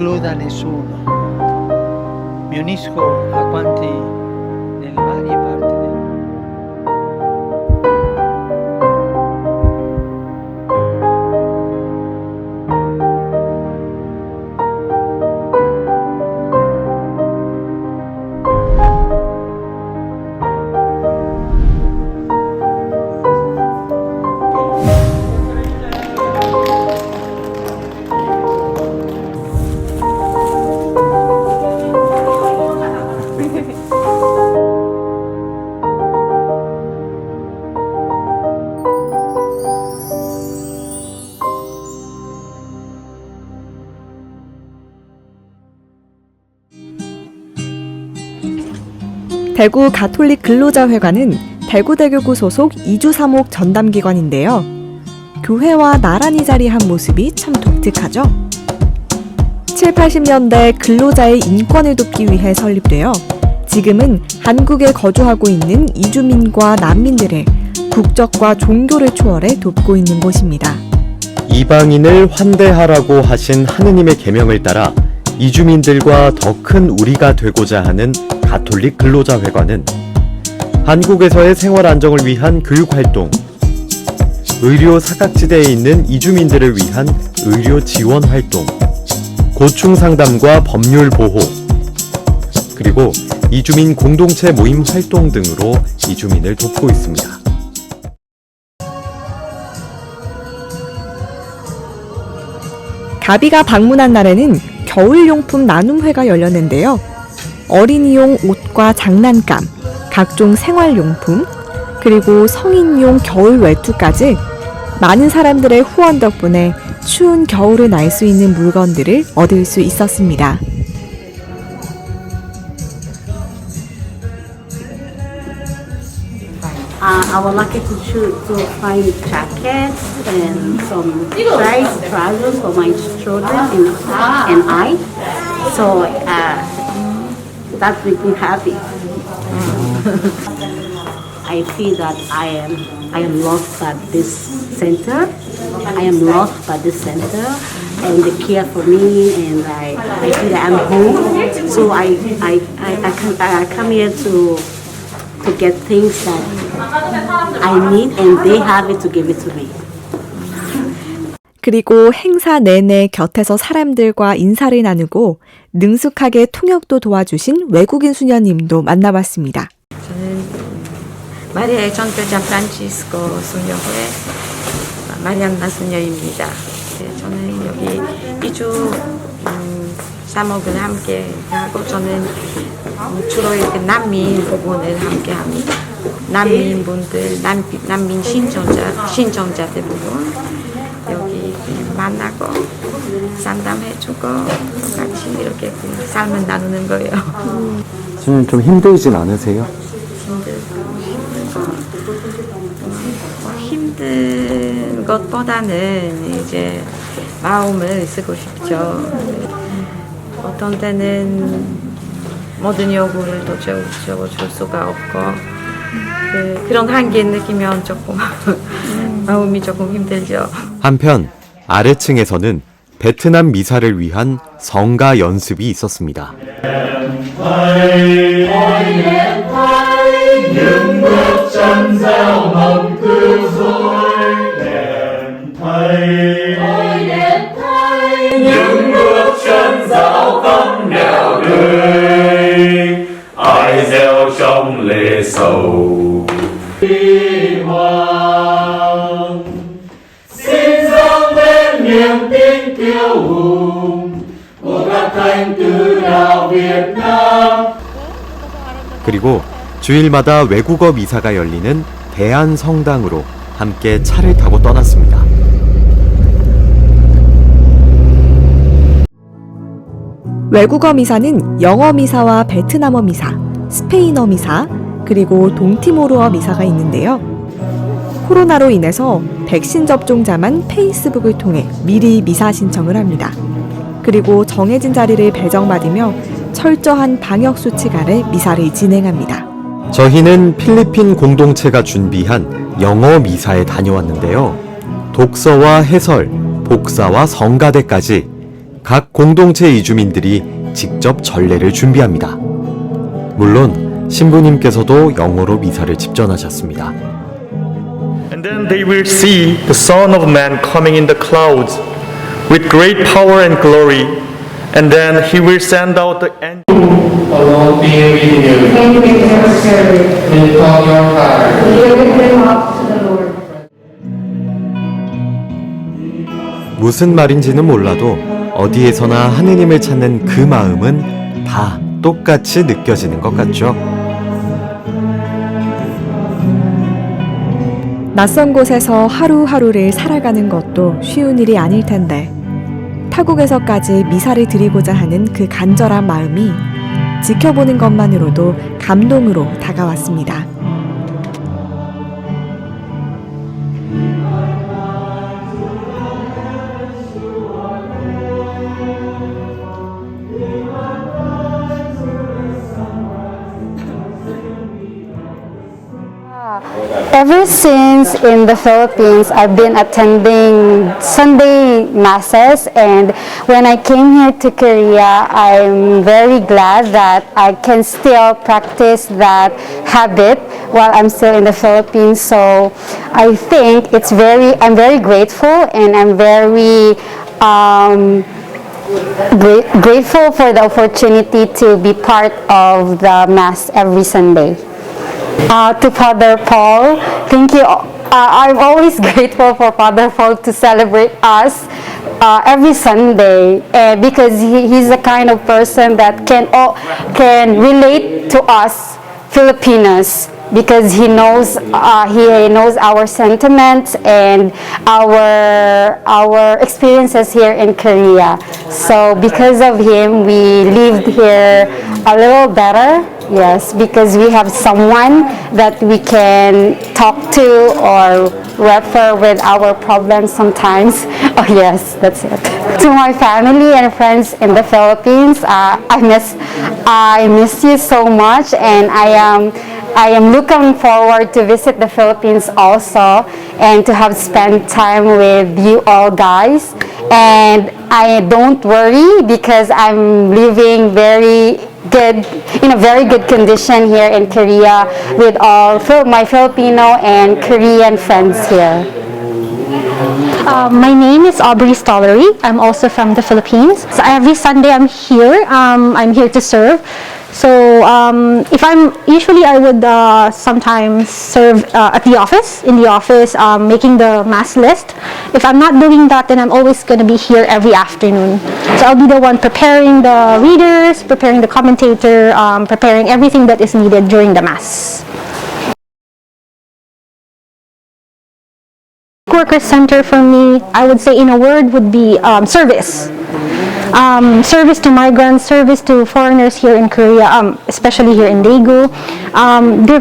Clúdanes uno. Me unisco a cuanti. 대구 가톨릭 근로자회관은 대구대교구 소속 이주사목 전담기관인데요. 교회와 나란히 자리한 모습이 참 독특하죠. 7, 80년대 근로자의 인권을 돕기 위해 설립되어 지금은 한국에 거주하고 있는 이주민과 난민들의 국적과 종교를 초월해 돕고 있는 곳입니다. 이방인을 환대하라고 하신 하느님의 계명을 따라 이주민들과 더 큰 우리가 되고자 하는 가톨릭 근로자회관은 한국에서의 생활 안정을 위한 교육 활동, 의료 사각지대에 있는 이주민들을 위한 의료 지원 활동, 고충 상담과 법률 보호, 그리고 이주민 공동체 모임 활동 등으로 이주민을 돕고 있습니다. 가비가 방문한 날에는 겨울용품 나눔회가 열렸는데요. 어린이용 옷과 장난감, 각종 생활용품, 그리고 성인용 겨울 외투까지 많은 사람들의 후원 덕분에 추운 겨울을 날 수 있는 물건들을 얻을 수 있었습니다. Uh, uh, that makes me happy. Mm. I feel that I am I am loved by this center. I am loved by this center, and they care for me, and I, I feel that I'm home. So I I, I, I, come, I come here to to get things that I need, and they have it to give it to me. 그리고 행사 내내 곁에서 사람들과 인사를 나누고 능숙하게 통역도 도와주신 외국인 수녀님도 만나봤습니다. 저는 마리아의 전교자 프란치스코 수녀회 마리안나 수녀입니다. 네, 저는 여기 이주 음, 사목을 함께 하고 저는 음, 주로 이렇게 난민 부분을 함께 합니다. 난민분들, 난, 난민 신청자, 신청자들 부분 여기 만나고 상담해주고 같이 이렇게 그 삶을 나누는 거예요. 지금 좀 힘들진 않으세요? 뭐 힘든 것보다는 이제 마음을 쓰고 싶죠. 어떤 때는 모든 요구를 도저히 줄 수가 없고 그, 그런 한계 느끼면 조금 마음이 조금 힘들죠. 한편 아래층에서는 베트남 미사를 위한 성가 연습이 있었습니다. Tin kiêu hùng của các thánh tử đạo Việt Nam 그리고 주일마다 외국어 미사가 열리는 대한 성당으로 함께 차를 타고 떠났습니다. 외국어 미사는 영어 미사와 베트남어 미사, 스페인어 미사, 그리고 동티모르어 미사가 있는데요. 코로나로 인해서 백신 접종자만 페이스북을 통해 미리 미사 신청을 합니다. 그리고 정해진 자리를 배정받으며 철저한 방역 수칙 아래 미사를 진행합니다. 저희는 필리핀 공동체가 준비한 영어 미사에 다녀왔는데요. 독서와 해설, 복사와 성가대까지 각 공동체 이주민들이 직접 전례를 준비합니다. 물론 신부님께서도 영어로 미사를 집전하셨습니다. They will see the Son of Man coming in the clouds with great power and glory. And then he will send out the angels. alone be with you. And with your spirit. And from your heart. 무슨 말인지는 몰라도 어디에서나 하느님을 찾는 그 마음은 다 똑같이 느껴지는 것 같죠. 낯선 곳에서 하루하루를 살아가는 것도 쉬운 일이 아닐 텐데 타국에서까지 미사를 드리고자 하는 그 간절한 마음이 지켜보는 것만으로도 감동으로 다가왔습니다. Ever since in the Philippines, I've been attending Sunday masses, and when I came here to Korea, I'm very glad that I can still practice that habit while I'm still in the Philippines. So I think it's very, I'm very grateful, and I'm very. Um, gra- grateful for the opportunity to be part of the Mass every Sunday. Uh, to Father Paul, thank you. Uh, I'm always grateful for Father Paul to celebrate us uh, every Sunday uh, because he, he's the kind of person that can can relate to us Filipinos because he knows uh, he knows our sentiments and our our experiences here in Korea. So because of him, we lived here a little better. Yes, because we have someone that we can talk to or refer with our problems sometimes. Oh yes, that's it. To my family and friends in the Philippines, uh, I miss I miss you so much, and I am. I am looking forward to visit the Philippines also and to have spent time with you all guys. And I don't worry because I'm living very good in a very good condition here in Korea with all my Filipino and Korean friends here. Um, my name is Aubrey Stollery. I'm also from the Philippines. So every Sunday I'm here. Um, I'm here to serve. So um, if I'm usually I would uh, sometimes serve uh, at the office in the office um, making the mass list. If I'm not doing that, then I'm always going to be here every afternoon. So I'll be the one preparing the readers, preparing the commentator, um, preparing everything that is needed during the mass. Worker center for me, I would say in a word, would be um, service. Um, service to migrants, service to foreigners here in Korea, um, especially here in Daegu. Um, they,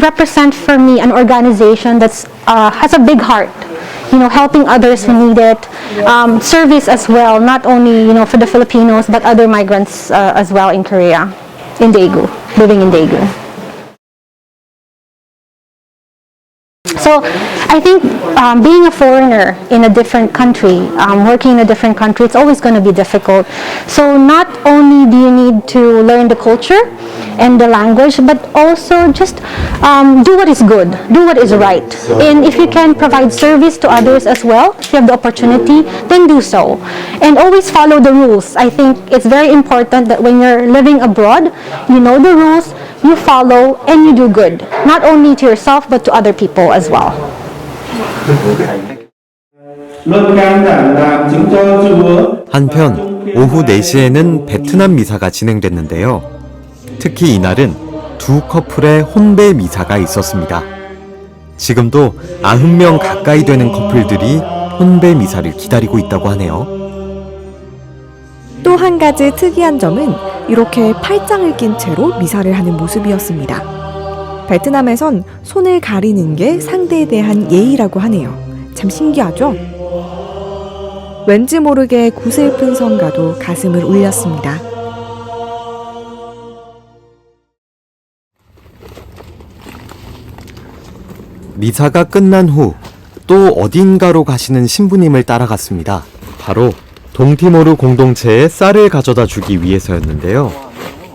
represent for me an organization that uh, has a big heart. You know, helping others who need it. Um, service as well, not only you know for the Filipinos but other migrants uh, as well in Korea, in Daegu, living in Daegu. So I think um, being a foreigner in a different country, um, working in a different country, it's always going to be difficult. So not only do you need to learn the culture and the language, but also just um, do what is good, do what is right. And if you can provide service to others as well, if you have the opportunity, then do so. And always follow the rules. I think it's very important that when you're living abroad, you know the rules, you follow, and you do good, not only to yourself but to other people as well. 한편 오후 4시에는 베트남 미사가 진행됐는데요. 특히 이날은 두 커플의 혼배 미사가 있었습니다. 지금도 90명 가까이 되는 커플들이 혼배 미사를 기다리고 있다고 하네요. 또 한 가지 특이한 점은 이렇게 팔짱을 낀 채로 미사를 하는 모습이었습니다. 베트남에선 손을 가리는 게 상대에 대한 예의라고 하네요. 참 신기하죠? 왠지 모르게 구슬픈 성가도 가슴을 울렸습니다. 미사가 끝난 후 또 어딘가로 가시는 신부님을 따라갔습니다. 바로 동티모르 공동체에 쌀을 가져다 주기 위해서였는데요.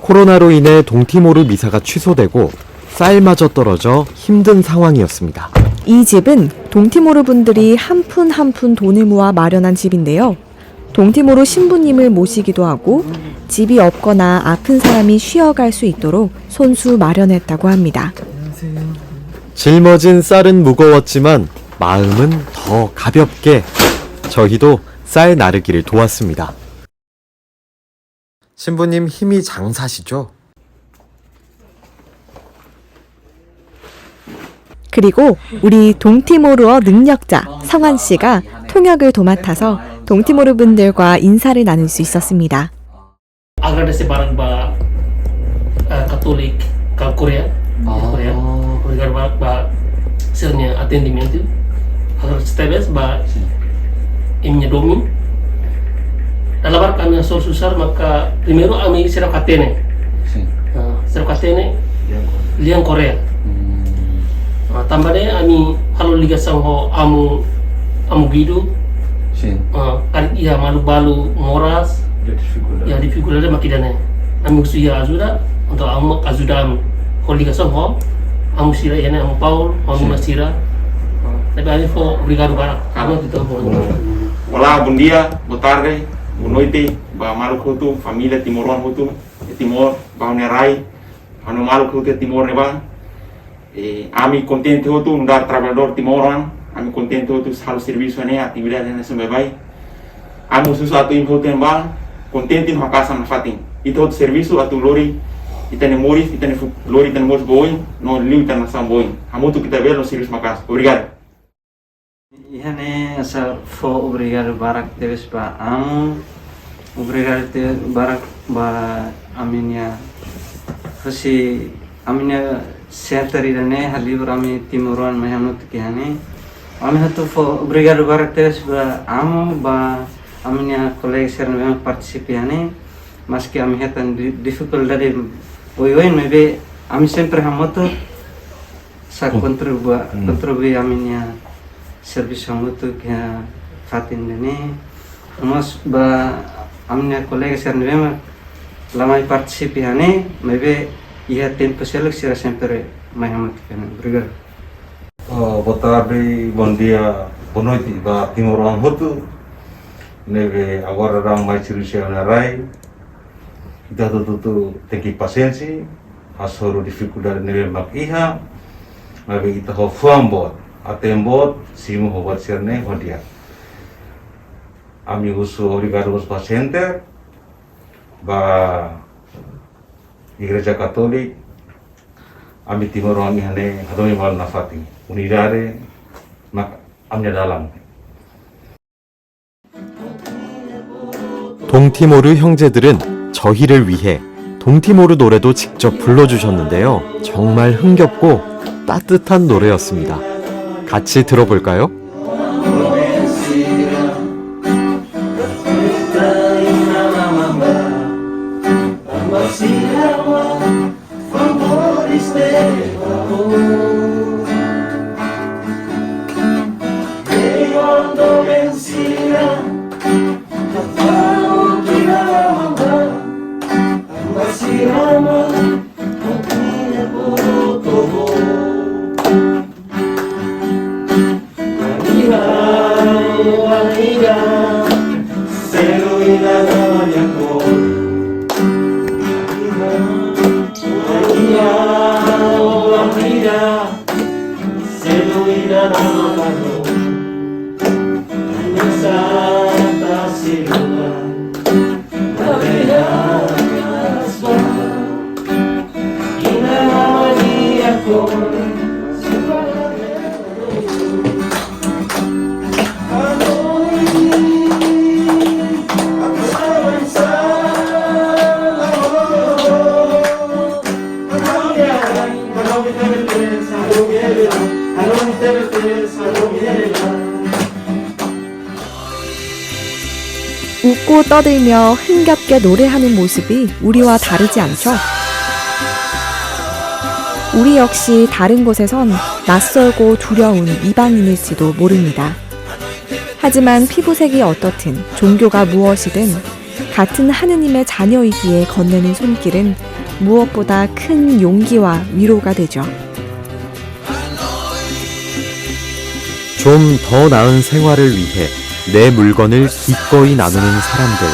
코로나로 인해 동티모르 미사가 취소되고 쌀마저 떨어져 힘든 상황이었습니다. 이 집은 동티모르 분들이 한 푼 한 푼 돈을 모아 마련한 집인데요. 동티모르 신부님을 모시기도 하고 집이 없거나 아픈 사람이 쉬어갈 수 있도록 손수 마련했다고 합니다. 짊어진 쌀은 무거웠지만 마음은 더 가볍게 저희도 쌀 나르기를 도왔습니다. 신부님 힘이 장사시죠? 그리고 우리 동티모르어 능력자 성환 씨가 통역을 도맡아서 동티모르 분들과 인사를 나눌 수 있었습니다. ba uh, Katolik Korea, Korea, ba ba atendimento, ba imnya domi. Dalam bar kami sol susar maka primero kami serap katene, uh, serap katene liang Korea. Uh, tambah deh kami halo liga sangho amu amu gidu, uh, kan iya malu balu moras, ya dificultade makidane ami kusu ya ajuda untuk amu ajuda ami kalau liga som ho amu sira yana amu paul amu masira. Tapi ami fo obrigado para kamu kita Olá, bom dia, boa tarde, boa noite, ba Maluku Hutu, família Timoruan e Timor, ba Nerai, Maluku Hutu e Timor ne bang. E ami contente Hutu, um dar trabalhador Timoruan, ami contente Hutu sal serviço ne, atividade ne sembe bai. Ami susatu im Hutu bang, contente no casa na fatin. Ito Hutu serviço atu lori, itane moris, itane lori itane moris boin, no liu itane sam boin. Hamutu kita ver no serviço makas. Obrigado. Ihane essa for obrigado barak Deus para am obrigado Deus barak ba aminya. Fasi aminya setari dane halibra ami timuruan mehanut kihane. Ami hatu for obrigado barak Deus ba am ba aminya colega ser memang partisipi mas que ami hetan dificuldade oi oi me be ami sempre hamoto sa oh. kontribu hmm. kontribu aminya serviço muito fatin fatindeni nós ba amne colega sernvem lá mais participe hani mas be ia tempo selek sira sempre mais amat kena obrigado botabe bom dia boa noite da Timor Anhotu neve agora ram mais cirurgia na rai. Tuh-tuh tu teki paciência asoro dificuldade neve mak iha, be kita ho fuam atembot, simu ho wat serne ho dia. Ami usu obrigado aos pacientes, ba Igreja ami Timor Ang ihane hadomi mal nafati. Unidade mak amnya dalam. 동티모르 형제들은 저희를 위해 동티모르 노래도 직접 불러주셨는데요. 정말 흥겹고 따뜻한 노래였습니다. 같이 들어볼까요? amiga, se ilumina 웃고 떠들며 흥겹게 노래하는 모습이 우리와 다르지 않죠? 우리 역시 다른 곳에선 낯설고 두려운 이방인일지도 모릅니다. 하지만 피부색이 어떻든 종교가 무엇이든 같은 하느님의 자녀이기에 건네는 손길은 무엇보다 큰 용기와 위로가 되죠. 좀 더 나은 생활을 위해 내 물건을 기꺼이 나누는 사람들.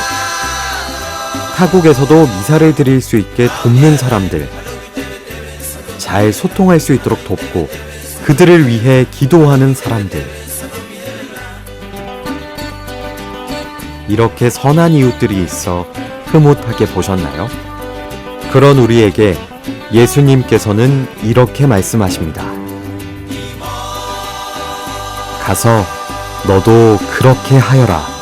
타국에서도 미사를 드릴 수 있게 돕는 사람들. 잘 소통할 수 있도록 돕고 그들을 위해 기도하는 사람들. 이렇게 선한 이웃들이 있어 흐뭇하게 보셨나요? 그런 우리에게 예수님께서는 이렇게 말씀하십니다. 가서 너도 그렇게 하여라.